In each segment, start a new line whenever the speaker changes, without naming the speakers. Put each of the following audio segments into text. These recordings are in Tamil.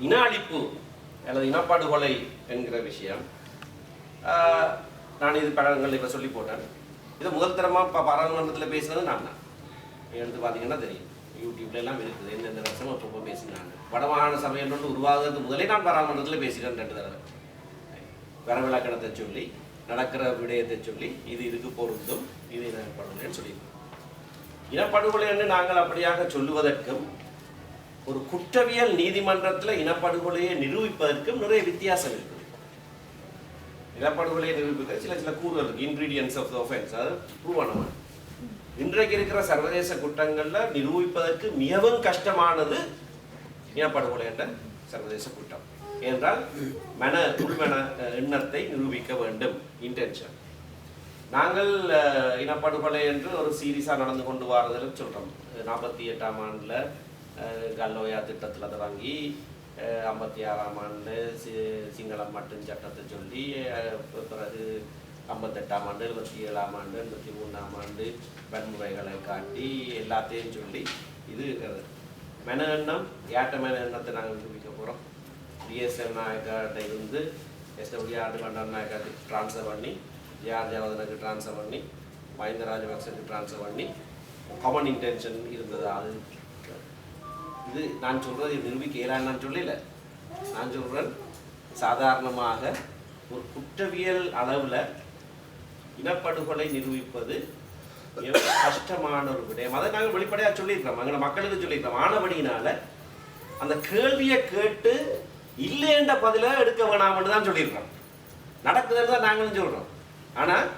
இன அழிப்பு அல்லது இனப்படுகொலை என்கிற விஷயம். ஆஹ், நான் இது படங்கள் இப்போ சொல்லி போட்டேன். இது முதல் தரமாக இப்போ பாராளுமன்றத்தில் பேசினது நான் தான். எடுத்து பார்த்தீங்கன்னா தெரியும். யூடியூப்ல எல்லாம் இருக்குது. எந்தெந்த வருஷம் அப்பப்போ பேசினாங்க. வடமாகாண சபையில் ஒன்று உருவாகிறதுக்கு முதலே நான் பாராளுமன்றத்தில் பேசினேன் ரெண்டு தடவை. வரவிலக்கணத்தை சொல்லி நடக்கிற விடயத்தை சொல்லி இது இதுக்கு பொருந்தும் இது இனப்படுகொலைன்னு சொல்லியிருக்கோம் இனப்படுகொலை என்று நாங்கள் அப்படியாக சொல்லுவதற்கும் ஒரு குற்றவியல் நீதிமன்றத்தில் இனப்படுகொலையை நிரூபிப்பதற்கும் நிறைய வித்தியாசம் இருக்குது இனப்படுகொலையை நிரூபிக்க சில சில கூறுகள் இருக்கு. இன்கிரீடியன்ஸ் ஆஃப் ஒஃபென்ஸ் அது ப்ரூவ் இன்றைக்கு இருக்கிற சர்வதேச குற்றங்களில் நிரூபிப்பதற்கு மிகவும் கஷ்டமானது இனப்படுகொலை என்ற சர்வதேச குற்றம். என்றால் மன உள்மன எண்ணத்தை நிரூபிக்க வேண்டும். இன்டென்ஷன் நாங்கள் இனப்படுகொலை என்று ஒரு சீரியஸாக நடந்து கொண்டு வாரதில் சொல்கிறோம் நாற்பத்தி எட்டாம் ஆண்டில் கல்லோயா திட்டத்தில் தொடங்கி ஐம்பத்தி ஆறாம் ஆண்டு சி சிங்களம் மட்டும் சட்டத்தை சொல்லி பிறகு ஐம்பத்தெட்டாம் ஆண்டு எழுபத்தி ஏழாம் ஆண்டு எண்பத்தி மூணாம் ஆண்டு வன்முறைகளை காட்டி எல்லாத்தையும் சொல்லி இது இருக்கிறது. மென எண்ணம் ஏட்ட மென எண்ணத்தை நாங்கள் நிரூபிக்க போகிறோம் பிஎஸ்எல் நாயக்காட்ட இருந்து எஸ்டபிள்யூ ஆண்டு நாயக்காட்டுக்கு ட்ரான்ஸ்ஃபர் பண்ணி ஜிஆர் ஜவதனுக்கு ட்ரான்ஸ்ஃபர் பண்ணி மஹிந்த ராஜபக்சனுக்கு ட்ரான்ஸ்ஃபர் பண்ணி காமன் இன்டென்ஷன் இருந்தது. அது இது நான் சொல்றது நிரூபிக்க இயலான்னு நான் சொல்லல. நான் சொல்றேன் சாதாரணமாக ஒரு குற்றவியல் அளவில் இனப்படுகொலை நிரூபிப்பது கஷ்டமான ஒரு விடயம். அதை நாங்கள் வெளிப்படையாக சொல்லியிருக்கிறோம். எங்களை மக்களுக்கு சொல்லியிருக்கிறோம். ஆனபடியினால அந்த கேள்வியை கேட்டு இல்லைன்ற பதில எடுக்க வேணாம்னு தான் சொல்லியிருக்கிறோம். நடக்குதுன்னு தான் நாங்களும் சொல்றோம். ஆனால்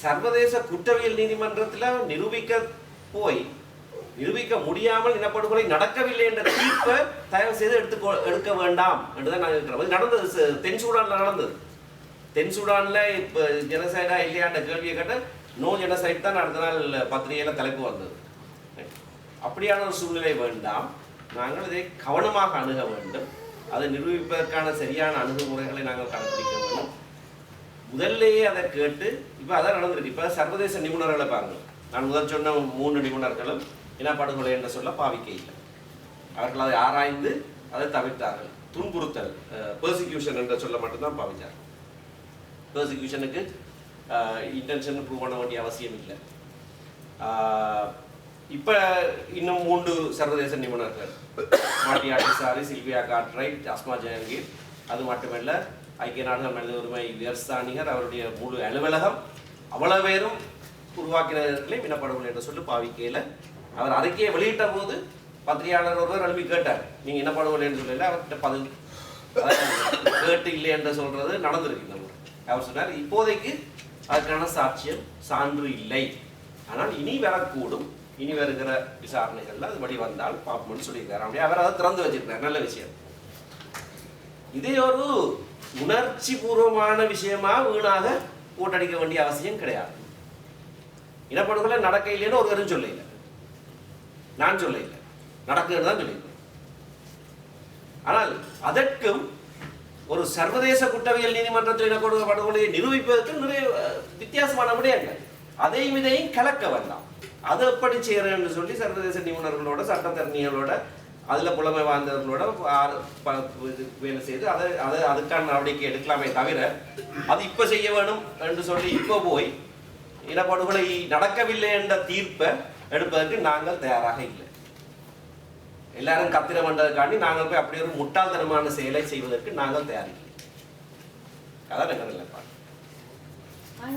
சர்வதேச குற்றவியல் நீதிமன்றத்தில் நிரூபிக்க போய் நிரூபிக்க முடியாமல் இனப்படுகொலை நடக்கவில்லை என்ற தீர்ப்பை தயவு செய்து எடுத்து எடுக்க வேண்டாம் என்றுதான் நாங்கள் இருக்கிறோம் இது நடந்தது தென் சூடான்ல நடந்தது. தென் சூடான்ல இப்போ ஜெனசைடா இல்லையான்ற கேள்வியை கேட்டால் நோ ஜெனசைட் தான் அடுத்த நாள் பத்திரிகையில தலைப்பு வந்தது. அப்படியான ஒரு சூழ்நிலை வேண்டாம். நாங்கள் இதை கவனமாக அணுக வேண்டும். அதை நிரூபிப்பதற்கான சரியான அணுகுமுறைகளை நாங்கள் கடைபிடிக்க வேண்டும். முதல்லையே அதை கேட்டு இப்போ அதான் நடந்திருக்கு. இப்போ சர்வதேச நிபுணர்களை பாருங்கள். நான் முதல் சொன்ன மூணு நிபுணர்களும் இனப்படுகொலை என்ற சொல்ல பாவிக்க இல்லை. அவர்கள் அதை ஆராய்ந்து அதை தவிர்த்தார்கள். துன்புறுத்தல் பெர்சிக்யூஷன் என்ற சொல்ல மட்டும்தான் பாவிச்சார் பெர்சிக்யூஷனுக்கு இன்டென்ஷன் ப்ரூவ் பண்ண வேண்டிய அவசியம் இல்லை. இப்போ இன்னும் மூன்று சர்வதேச நிபுணர்கள். Martti Ahtisaari Sylvia Cartwright Asma Jahangir அது மட்டுமல்ல ஐக்கிய நாடுகள் மனித உரிமை வியர்ஸ்தானிகர் அவருடைய முழு அலுவலகம் அவ்வளவு பேரும் உருவாக்கினர்களையும் வினப்படுகொலை என்று சொல்லி பாவிக்கையில். அவர் அறிக்கையை வெளியிட்ட போது பத்திரிகையாளர் ஒருவர் எழுப்பி கேட்டார். நீங்க என்ன படுகொலைன்னு சொல்லல அவர்கிட்ட பதில் கேட்டு இல்லை என்று சொல்றது நடந்திருக்கு இந்த முறை அவர் சொன்னார் இப்போதைக்கு அதுக்கான சாட்சியம் சான்று இல்லை. ஆனால் இனி வரக்கூடும். இனி வருகிற விசாரணைகள்ல அது படி வந்தால் பார்ப்போம்னு சொல்லியிருக்காரு. அப்படியே அவர் அதை திறந்து வச்சிருக்கார் நல்ல விஷயம். இதே ஒரு உணர்ச்சி பூர்வமான விஷயமா வீணாக ஓட்டடிக்க வேண்டிய அவசியம் கிடையாது. இனப்படுகொலை நடக்க இல்லைன்னு ஒருவரும் சொல்லல. நான் சொல்ல இல்லை நடக்குன்னு தான் சொல்லியிருக்கேன். ஆனால் அதற்கும் ஒரு சர்வதேச குற்றவியல் நீதிமன்றத்தில் இனப்படுகொலை படுகொலையை நிரூபிப்பதற்கு நிறைய வித்தியாசமான விடயங்கள். அதையும் இதையும் கலக்க வேண்டாம். அதை எப்படி செய்யறேன்னு சொல்லி சர்வதேச நிபுணர்களோட சட்டத்தரணிகளோட அதுல புலமை வாழ்ந்தவர்களோட இது வேலை செய்து அதை அதை அதுக்கான நடவடிக்கை எடுக்கலாமே தவிர அது இப்போ செய்ய வேணும் என்று சொல்லி இப்போ போய் இனப்படுகொலை நடக்கவில்லை என்ற தீர்ப்பை எடுப்பதற்கு நாங்கள் தயாராக இல்லை. எல்லாரும் கத்திர வந்ததுக்காண்டி நாங்கள் போய் அப்படி ஒரு முட்டாள்தனமான செயலை செய்வதற்கு நாங்கள் தயாரில்லை. அதான் எங்கள் நிலைப்பாடு